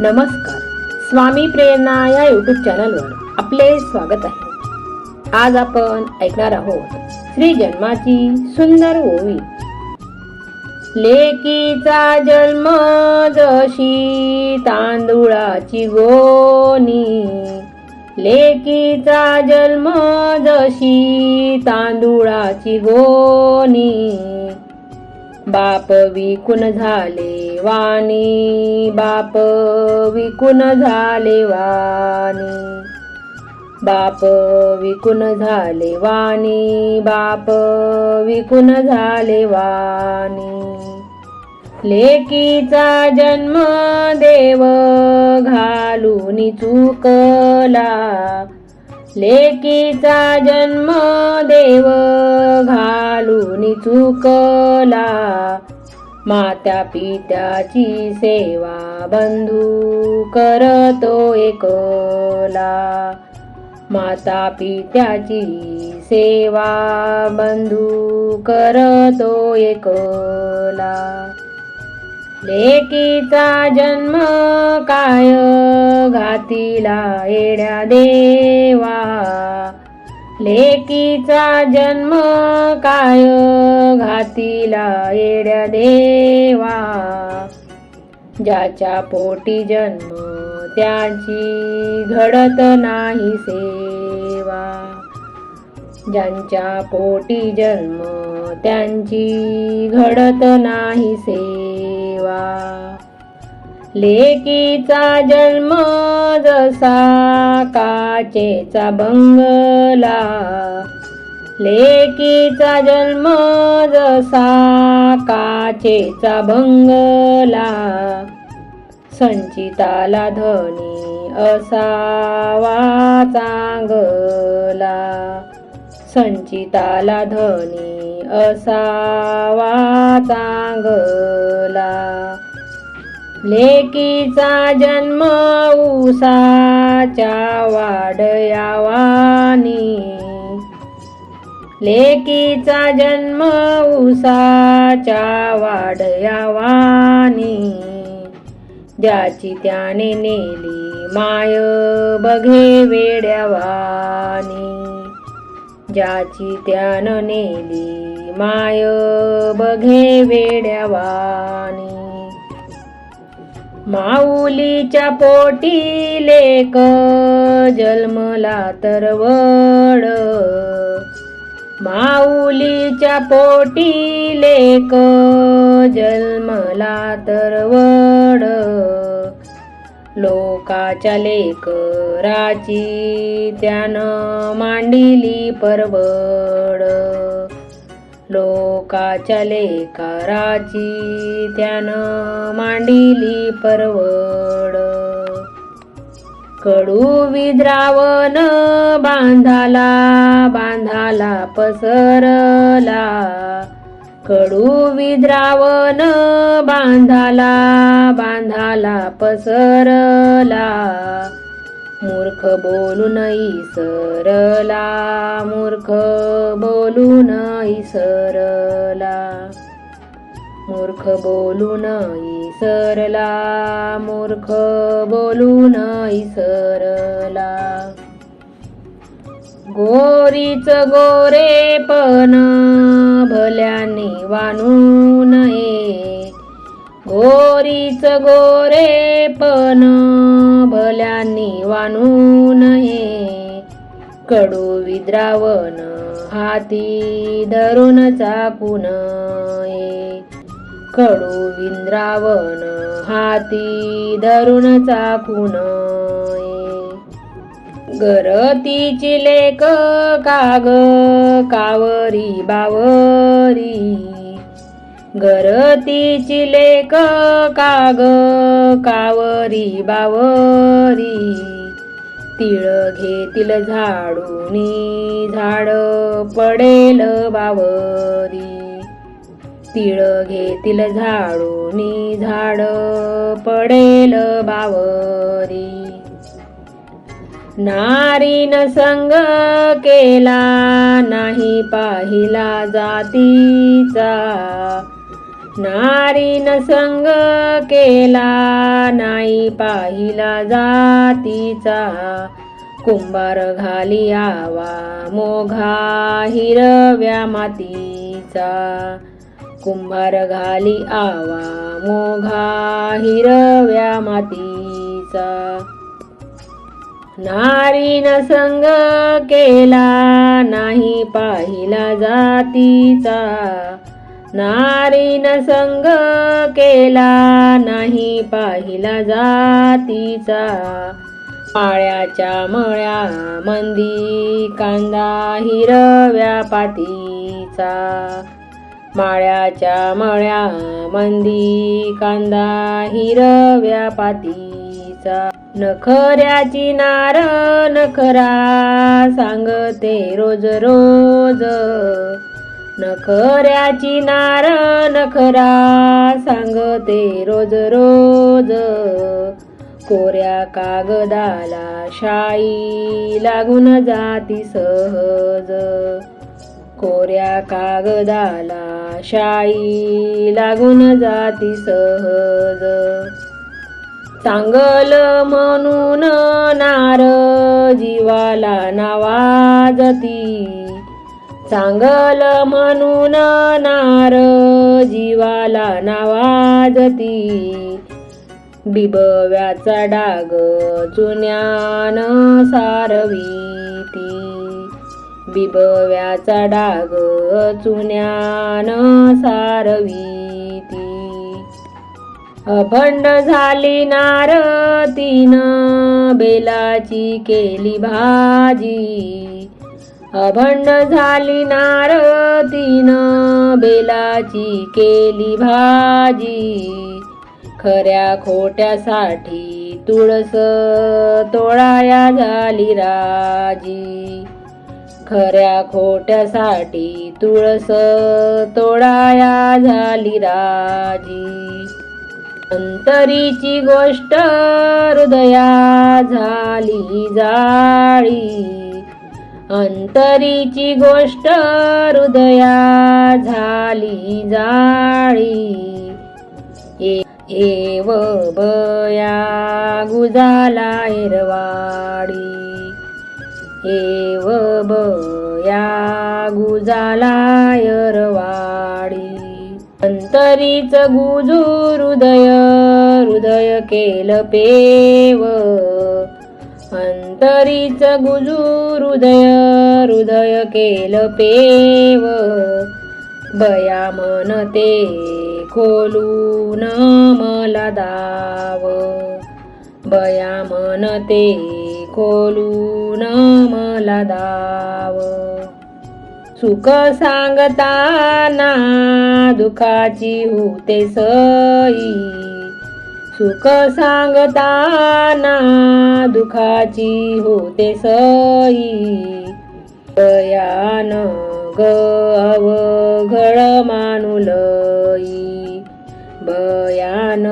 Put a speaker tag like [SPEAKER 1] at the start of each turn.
[SPEAKER 1] नमस्कार. स्वामी प्रेरणा या युट्यूब चॅनलवर आपले स्वागत आहे. आज आपण ऐकणार आहोत श्री जन्माची सुंदर ओवी लेकीचा जन्म जशी तांदुळाची गोनी लेकीचा जन्म जशी तांदुळाची गोनी बाप विकून झाले वाणी बाप विकून झाले वाणी. बाप विकून झाले वाणी बाप विकून झाले वाणी. लेकीचा जन्म देव घालून चुकला. लेकीचा जन्म देव घालून चुकला. माता पित्याची सेवा बंधू करतो एकला. माता पित्याची सेवा बंधू करतो एकला. लेकीचा जन्म काय? घातीला येड्या देवा. लेकीचा जन्म काय घातीला येड्या देवा? ज्याच्या पोटी जन्म त्याची घडत नाही सेवा. ज्यांच्या पोटी जन्म त्यांची घडत नाही सेवा. लेकीचा जन्म जसा काचेचा बंगला लेकीचा जन्म जसा काचेचा बंगला संचिताला धनी असावा चांगला संचिताला धनी असावा चांगला. लेकीचा जन्म उसाच्या वाडयावानी लेकीचा जन्म उसाच्या वाडयावानी ज्याची त्याने नेली माय बघे वेड्यावानी. ज्याची त्यानं नेली माय बघे वेड्यावानी. माऊलीच्या पोटी लेक जन्मला तर वड माऊलीच्या पोटी लेक जन्मला तर वड लोकाच्या लेकराची त्यानं मांडिली परवड. लोकाच्या लेकराची त्यानं मांडिली परवड. कडू विद्रावण बांधाला बांधाला पसरला. कडू विद्रावण बांधाला बांधाला पसरला. मूर्ख बोलून सरला. मूर्ख बोलून सरला. मूर्ख बोलून सरला. मूर्ख बोलून सरला. गोरीच गोरे पण भल्याने वानू नये. गोरीच गोरे पण भल्यांनी वानू नये कडू विद्रावण हाती धरून चाकून नये कडू विंद्रावण हाती धरून चाकून गरतीची लेक काग कावरी बावरी. गरतीची लेक काग कावरी बावरी. तिळ घेतील झाडूनी झाड पडेल बावरी. तिळ घेतील झाडूनी झाड पडेल बावरी. नारीन संग केला नाही पाहिला जातीचा. नारीन संग केला नाही पाहिला जातीचा. कुंभार घाली आवा मोघा हिरव्या मातीचा. कुंभार घाली आवा मोघा हिरव्या मातीचा. नारीन संग केला नाही पाहिला जातीचा. नारीन संग केला नाही पाहिला जातीचा. माळ्याच्या मळ्या मंदी कांदा हिरव्या पातीचा. माळ्याच्या मळ्या मंदी कांदा हिरव्या पातीचा. नखऱ्याची नार नखरा सांगते रोज रोज. नखऱ्याची नार नखरा सांगते रोज रोज. कोऱ्या कागदाला शाई लागून जाती सहज. कोऱ्या कागदाला शाई लागून जाती सहज. चांगल म्हणून नार जीवाला नावाजती. सांगल म्हणून नार जीवाला नावाजती. बिबव्याचा डाग चुन्यान सारवीती. बिबव्याचा डाग चुन्यान सारवीती. अभंड झाली नार तीन बेलाची केली भाजी. अभंड झाली नार तीन बेलाची केली भाजी. खऱ्या खोट्यासाठी तुळस तोळाया झाली राजी. खऱ्या खोट्यासाठी तुळस तोडाया झाली राजी. अंतरीची गोष्ट हृदया झाली जाळी. अंतरीची गोष्ट हृदया झाली जाळी. एव बया गुजाला एरवाडी. एव बया गुजाला एरवाडी. अंतरीच गुजू हृदय हृदय केलं पेव. अंतरीच गुजू हृदय हृदय केलं पेव. बया म्हणते खोलून मला दाव. बया म्हणते खोलून मला दाव. सुख सांगताना दुखाची होते सई. सुख सांगताना दुखाची होते सई. बयान ग अवघड मानुलई बयान